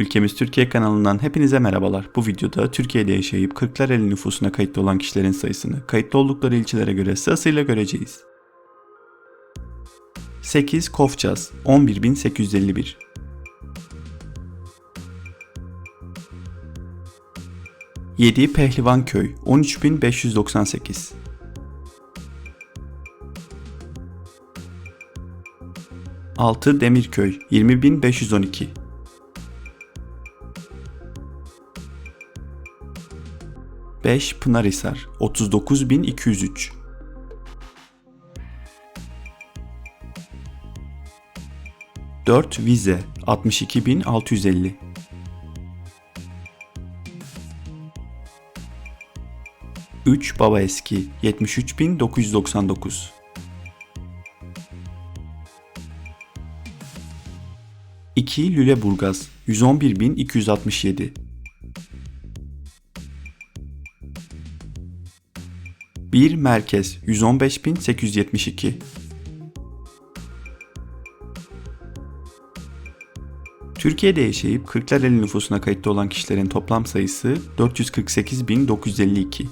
Ülkemiz Türkiye kanalından hepinize merhabalar. Bu videoda Türkiye'de yaşayıp Kırklareli nüfusuna kayıtlı olan kişilerin sayısını kayıtlı oldukları ilçelere göre sırasıyla göreceğiz. 8 Kofçaz 11851 7 Pehlivanköy 13598 6 Demirköy 20512 5 Pınarhisar 39203 4 Vize 62650 3 Baba Eski 73999 2 Lüleburgaz 111267 1 Merkez 115872 Türkiye'de yaşayıp Kırklareli nüfusuna kayıtlı olan kişilerin toplam sayısı 448.952.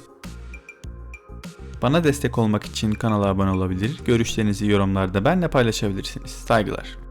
Bana destek olmak için kanala abone olabilir, görüşlerinizi yorumlarda benimle paylaşabilirsiniz. Saygılar.